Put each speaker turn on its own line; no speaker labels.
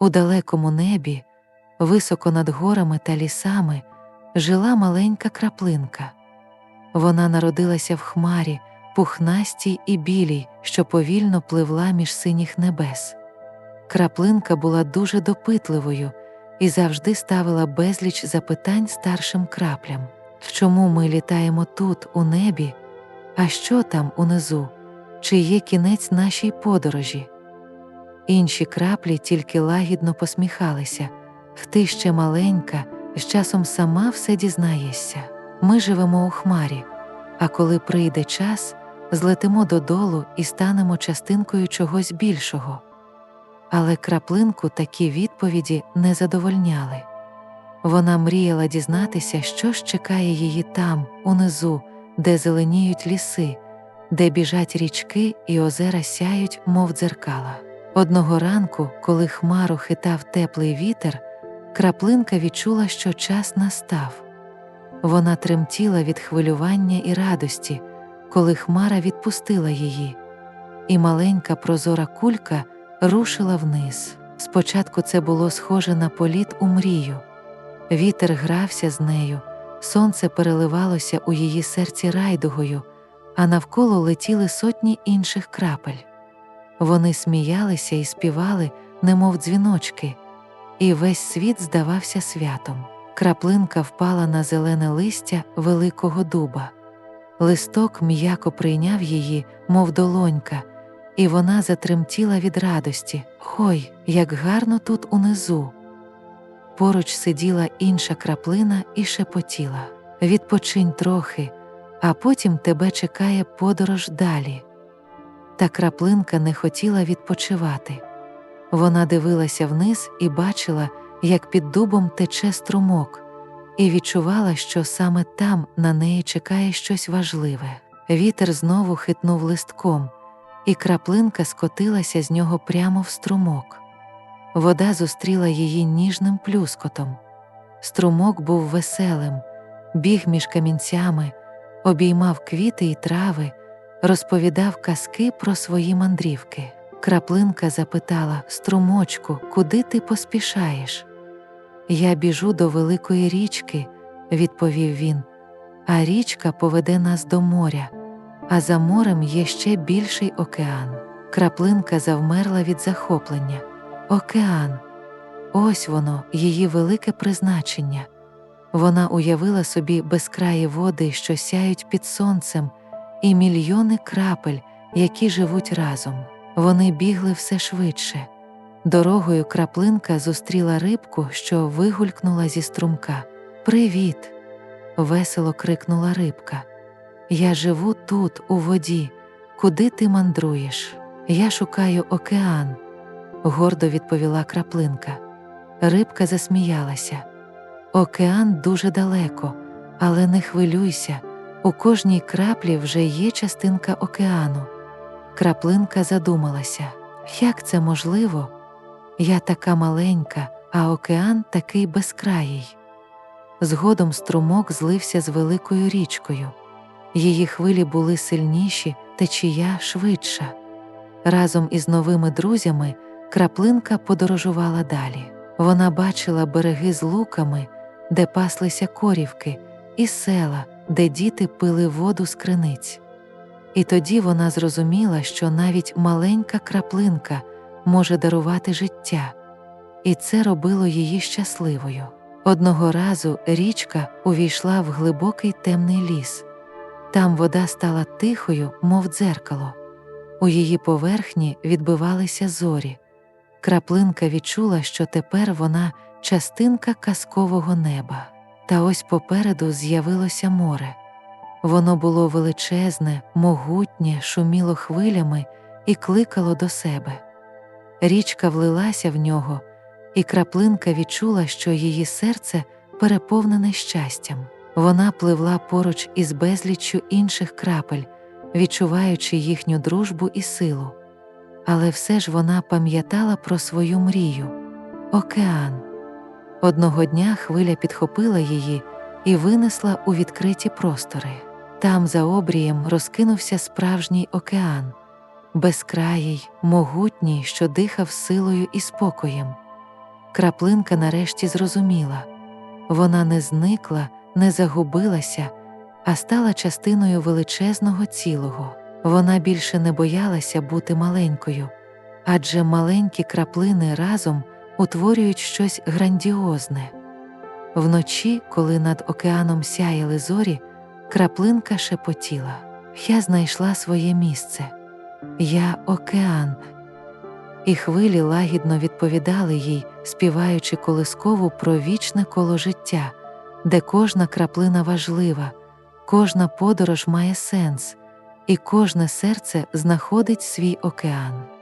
У далекому небі, високо над горами та лісами, жила маленька краплинка. Вона народилася в хмарі, пухнастій і білій, що повільно пливла між синіх небес. Краплинка була дуже допитливою і завжди ставила безліч запитань старшим краплям чому ми літаємо тут, у небі, а що там унизу, чи є кінець нашій подорожі? Інші краплі тільки лагідно посміхалися ти ще маленька, з часом сама все дізнаєшся. Ми живемо у хмарі, а коли прийде час, злетимо додолу і станемо частинкою чогось більшого. Але краплинку такі відповіді не задовольняли. Вона мріяла дізнатися, що ж чекає її там, унизу, де зеленіють ліси, де біжать річки і озера сяють, мов дзеркала. Одного ранку, коли хмару хитав теплий вітер, краплинка відчула, що час настав. Вона тремтіла від хвилювання і радості, коли хмара відпустила її, і маленька прозора кулька рушила вниз. Спочатку це було схоже на політ у мрію. Вітер грався з нею, сонце переливалося у її серці райдугою, а навколо летіли сотні інших крапель. Вони сміялися і співали, немов дзвіночки, і весь світ здавався святом. Краплинка впала на зелене листя великого дуба. Листок м'яко прийняв її, мов долонька, і вона затремтіла від радості. Хой, як гарно тут унизу. Поруч сиділа інша краплина і шепотіла Відпочинь трохи, а потім тебе чекає подорож далі. Та краплинка не хотіла відпочивати. Вона дивилася вниз і бачила, як під дубом тече струмок, і відчувала, що саме там на неї чекає щось важливе. Вітер знову хитнув листком, і краплинка скотилася з нього прямо в струмок. Вода зустріла її ніжним плюскотом. Струмок був веселим, біг між камінцями, обіймав квіти й трави, розповідав казки про свої мандрівки. Краплинка запитала Струмочку, куди ти поспішаєш? Я біжу до великої річки, відповів він, а річка поведе нас до моря, а за морем є ще більший океан. Краплинка завмерла від захоплення. Океан. Ось воно, її велике призначення. Вона уявила собі безкраї води, що сяють під сонцем, і мільйони крапель, які живуть разом. Вони бігли все швидше. Дорогою краплинка зустріла рибку, що вигулькнула зі струмка. Привіт! весело крикнула рибка. Я живу тут, у воді. Куди ти мандруєш? Я шукаю океан гордо відповіла краплинка. Рибка засміялася. Океан дуже далеко, але не хвилюйся, у кожній краплі вже є частинка океану. Краплинка задумалася, як це можливо? Я така маленька, а океан такий безкраїй. Згодом струмок злився з великою річкою. Її хвилі були сильніші, течія швидша. Разом із новими друзями Краплинка подорожувала далі. Вона бачила береги з луками, де паслися корівки, і села, де діти пили воду з криниць. І тоді вона зрозуміла, що навіть маленька краплинка може дарувати життя, і це робило її щасливою. Одного разу річка увійшла в глибокий темний ліс. Там вода стала тихою, мов дзеркало. У її поверхні відбивалися зорі. Краплинка відчула, що тепер вона частинка казкового неба. Та ось попереду з'явилося море. Воно було величезне, могутнє, шуміло хвилями і кликало до себе. Річка влилася в нього, і краплинка відчула, що її серце переповнене щастям. Вона пливла поруч із безліччю інших крапель, відчуваючи їхню дружбу і силу але все ж вона пам'ятала про свою мрію океан. Одного дня хвиля підхопила її і винесла у відкриті простори. Там, за обрієм, розкинувся справжній океан, безкраїй, могутній, що дихав силою і спокоєм. краплинка нарешті зрозуміла вона не зникла, не загубилася, а стала частиною величезного цілого. Вона більше не боялася бути маленькою, адже маленькі краплини разом утворюють щось грандіозне. Вночі, коли над океаном сяяли зорі, краплинка шепотіла Я знайшла своє місце, я океан. І хвилі лагідно відповідали їй, співаючи колискову про вічне коло життя, де кожна краплина важлива, кожна подорож має сенс, і кожне серце знаходить свій океан.